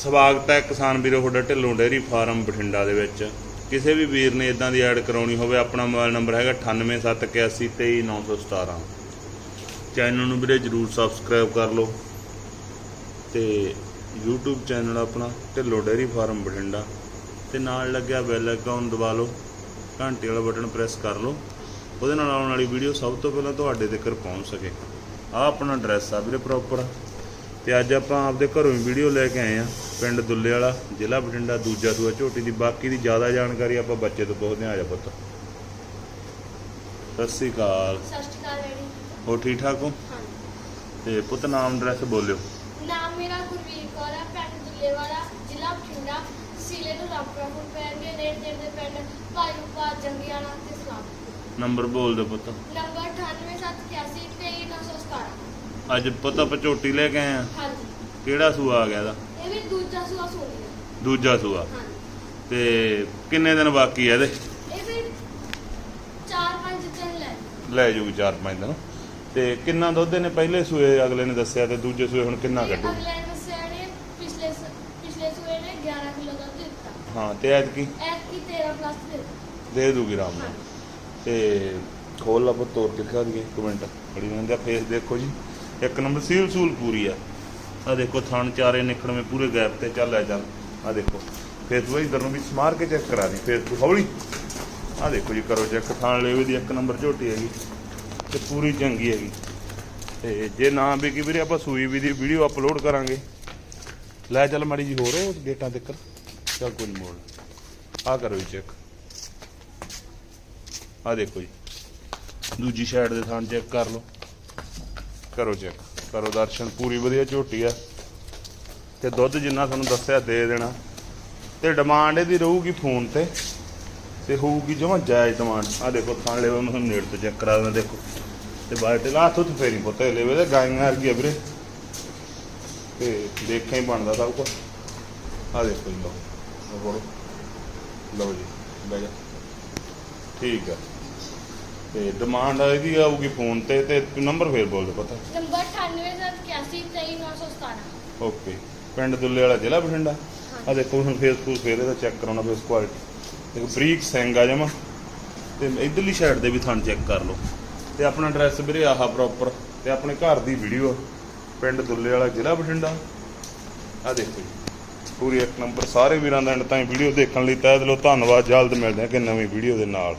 ਸਵਾਗਤ ਹੈ ਕਿਸਾਨ ਵੀਰੋ, ਤੁਹਾਡਾ ਢਿੱਲੋਂ ਡੇਅਰੀ ਫਾਰਮ ਬਠਿੰਡਾ ਦੇ ਵਿੱਚ। ਕਿਸੇ ਵੀ ਵੀਰ ਨੇ ਇਦਾਂ ਦੀ ਐਡ ਕਰਾਉਣੀ ਹੋਵੇ, ਆਪਣਾ ਮੋਬਾਈਲ ਨੰਬਰ ਹੈਗਾ 9871823917 ਚੈਨਲ ਨੂੰ ਵੀਰੇ ਜਰੂਰ ਸਬਸਕ੍ਰਾਈਬ ਕਰ ਲਓ ਤੇ YouTube ਚੈਨਲ ਆਪਣਾ ਢਿੱਲੋਂ ਡੇਅਰੀ ਫਾਰਮ ਬਠਿੰਡਾ ਤੇ ਨਾਲ ਲੱਗਿਆ ਬੈਲ ਆਈਕਨ ਦਬਾ ਲਓ, ਘੰਟੀ ਵਾਲਾ ਬਟਨ ਪ੍ਰੈਸ ਕਰ ਲਓ, ਉਹਦੇ ਨਾਲ ਆਉਣ ਵਾਲੀ ਵੀਡੀਓ ਸਭ ਤੋਂ ਪਹਿਲਾਂ ਤੁਹਾਡੇ ਤੱਕ ਪਹੁੰਚ ਸਕੇ। ਆ ਆਪਣਾ ਐਡਰੈਸ ਆ ਵੀਰੇ ਪ੍ਰੋਪਰ ਤੇ ਅੱਜ ਆਪਾਂ ਆਪਦੇ ਘਰੋਂ ਹੀ ਵੀਡੀਓ ਲੈ ਕੇ ਆਏ ਆ ਪਿੰਡ ਦੁੱਲੇ ਵਾਲਾ ਜ਼ਿਲ੍ਹਾ ਬਠਿੰਡਾ ਦੂਜਾ ਸੂਆ ਝੋਟੀ ਦੀ ਬਾਕੀ ਦੀ ਜ਼ਿਆਦਾ ਜਾਣਕਾਰੀ ਆਪਾਂ ਬੱਚੇ ਤੋਂ ਪੁੱਛਦੇ ਹਾਂ ਆ ਜਾ ਪੁੱਤ। ਸਤਿ ਸ੍ਰੀ ਅਕਾਲ। ਸਤਿ ਸ਼੍ਰੀ ਅਕਾਲ ਡੈਡੀ। ਹੋ ਠੀਕ ਠਾਕ ਹੋ? ਹਾਂਜੀ। ਤੇ ਪੁੱਤ ਨਾਮ ਐਡਰੈਸ ਬੋਲਿਓ। ਨਾਮ ਮੇਰਾ ਗੁਰਵੀਰ ਕੌਰ ਹੈ ਪਿੰਡ ਦੁੱਲੇਵਾਲਾ ਜ਼ਿਲ੍ਹਾ ਬਠਿੰਡਾ ਸੀਲੇ ਨੂੰ ਰਾਮਪੁਰ ਪੈਣਗੇ ਨੇੜੇ ਦੇ ਪਿੰਡ ਭਾਈਪਾ ਜੰਗੀਆਣਾ ਤੇ ਸਲਾਮ ਨੰਬਰ ਬੋਲ ਦਿਓ ਪੁੱਤ। ਨੰਬਰ 9878233917 ਅੱਜ ਪੁੱਤ ਆਪਾਂ ਝੋਟੀ ਲੈ ਕੇ ਆਏ ਆ ਹਾਂਜੀ। ਕਿਹੜਾ ਸੂਆ ਆ ਗਿਆ ਇਹਦਾ? ਇਹ ਵੀ ਦੂਜਾ ਸੂਆ ਸੋਣੀ ਹੈ ਦੂਜਾ ਸੂਆ। ਹਾਂਜੀ ਤੇ ਕਿੰਨੇ ਦਿਨ ਬਾਕੀ ਆ ਇਹਦੇ? ਇਹ ਵੀ ਚਾਰ ਪੰਜ ਦਿਨ ਲੈ। ਲੈ ਜੂਗੀ 4-5 ਦਿਨ। ਤੇ ਕਿੰਨਾ ਦੁੱਧ ਇਹਨੇ ਪਹਿਲੇ ਸੂਏ ਅਗਲੇ ਨੇ ਦੱਸਿਆ ਤੇ ਦੂਜੇ ਸੂਏ ਹੁਣ ਕਿੰਨਾ ਕੱਢੂ? ਅਗਲੇ ਨੇ ਦੱਸਿਆ ਨੇ ਪਿਛਲੇ ਸ- ਪਿਛਲੇ ਸੂਏ ਨੇ 11 ਕਿਲੋ ਦੁੱਧ ਦਿੱਤਾ। ਹਾਂ ਤੇ ਐਤਕੀ? ਐਤਕੀ 13 ਪਲੱਸ ਦੇ ਦਿੱਤਾ। ਦੇ ਦੂਗੀ ਰਾਮ ਨਾਲ। ਤੇ ਖੋਲ ਲਾ ਪੁੱਤ ਤੋੜ ਕੇ ਦਿਖਾ ਦਈਏ ਇੱਕ ਮਿੰਟ। ਬੜੀ ਮੰਦਾ ਫੇਸ ਦੇਖੋ ਜੀ। ਇੱਕ ਨੰਬਰ ਸੀਲ ਸੂਲ ਪੂਰੀ ਆ। ਆ ਦੇਖੋ, ਥਣ ਚਾਰੇ ਨਿਕੜਵੇਂ ਪੂਰੇ ਗੈਪ ਤੇ ਚੱਲ ਆ ਚੱਲ। ਆ ਦੇਖੋ ਫਿਰ ਤੂੰ ਇਧਰ ਨੂੰ ਵੀ ਸਮਾਰ ਕੇ ਚੈੱਕ ਕਰਾ ਦੀ। ਤੂੰ ਹੌਲੀ। ਆ ਦੇਖੋ ਜੀ, ਕਰੋ ਚੈੱਕ ਥਣ ਲੈਵੇ ਦੀ ਇੱਕ ਨੰਬਰ ਝੋਟੀ ਹੈਗੀ ਤੇ ਪੂਰੀ ਚੰਗੀ ਹੈਗੀ। ਤੇ ਜੇ ਨਾ ਵੀ ਕੀ ਵੀਰੇ, ਆਪਾਂ ਸੂਈ ਵੀ ਦੀ ਵੀਡੀਓ ਅਪਲੋਡ ਕਰਾਂਗੇ। ਲੈ ਚੱਲ ਮਾੜੀ ਜੀ ਹੋਰ ਗੇਟਾਂ ਤੱਕ। ਚੱਲ ਕੋਈ ਨੀ ਮੋੜ ਆ ਕਰੋ ਜੀ ਚੈੱਕ ਆ ਦੇਖੋ ਜੀ। ਦੂਜੀ ਸਾਈਡ ਦੇ ਥਾਂ ਚੈੱਕ ਕਰ ਲਓ। ਕਰੋ ਚੈੱਕ ਕਰੋ ਦਰਸ਼ਨ, ਪੂਰੀ ਵਧੀਆ ਝੋਟੀ ਆ। ਤੇ ਦੁੱਧ ਜਿੰਨਾ ਤੁਹਾਨੂੰ ਦੱਸਿਆ ਦੇ ਦੇਣਾ। ਤੇ ਡਿਮਾਂਡ ਇਹਦੀ ਰਹੂਗੀ ਫੋਨ ਤੇ। ਤੇ ਹੋਊਗੀ ਜਮਾ ਜਾਇਜ਼ ਡਿਮਾਂਡ ਆ ਦੇਖੋ, ਥਾਂ ਲੈਵੇ ਮੈਂ ਤੁਹਾਨੂੰ ਨੇੜ ਤੋਂ ਚੈੱਕ ਕਰਾ ਦਿੰਦਾ, ਦੇਖੋ। ਤੇ ਬਾਲਟੇ ਲਾ ਹੱਥੋਂ ਤੇ ਫੇਰੀ ਪੁੱਤੇ ਲੈਵੇ ਤੇ ਗਾਈਆਂ ਵਰਗੀ ਵੀਰੇ। ਤੇ ਦੇਖਿਆ ਹੀ ਬਣਦਾ ਸਭ ਕੁਝ ਆ ਦੇਖੋ ਜੀ, ਲਓ। ਲਓ ਲਓ ਜੀ, ਬਹਿ ਜਾ। ਠੀਕ ਆ। ਤੇ ਡਿਮਾਂਡ ਇਹਦੀ ਆਊਗੀ ਫੋਨ ਤੇ ਤੇ ਨੰਬਰ ਫੇਰ ਬੋਲ ਦਿਓ ਪਤਾ। ਨੰਬਰ 9878233917 ਓਕੇ ਪਿੰਡ ਦੁੱਲੇ ਵਾਲਾ ਜ਼ਿਲ੍ਹਾ ਬਠਿੰਡਾ? ਆ ਦੇਖੋ ਹੁਣ ਫੇਸਬੁੱਕ ਫੇਰ ਇਹਦਾ ਚੈੱਕ ਕਰਾਉਣਾ ਫੇਸ ਕੁਆਲਿਟੀ ਦੇਖੋ ਬਰੀਕ ਸਿੰਘ ਆ ਜਮਾ। ਤੇ ਇਧਰਲੀ ਸਾਈਡ ਦੇ ਵੀ ਥਣ ਚੈੱਕ ਕਰ ਲਓ। ਤੇ ਆਪਣਾ ਐਡਰੈਸ ਵੀਰੇ ਆਹ ਪ੍ਰੋਪਰ ਤੇ ਆਪਣੇ ਘਰ ਦੀ ਵੀਡੀਓ ਪਿੰਡ ਦੁੱਲੇ ਵਾਲਾ ਜ਼ਿਲ੍ਹਾ ਬਠਿੰਡਾ। ਆ ਦੇਖੋ ਜੀ। ਪੂਰੀ ਇੱਕ ਨੰਬਰ ਸਾਰੇ ਵੀਰਾਂ ਦਾ ਐਂਡ ਤਾਈਂ ਵੀਡੀਓ ਦੇਖਣ ਲਈ ਤਹਿ ਦਿਲੋਂ ਧੰਨਵਾਦ। ਜਲਦ ਮਿਲਦੇ ਹਾਂ ਕਿ ਨਵੀਂ ਵੀਡੀਓ ਦੇ ਨਾਲ।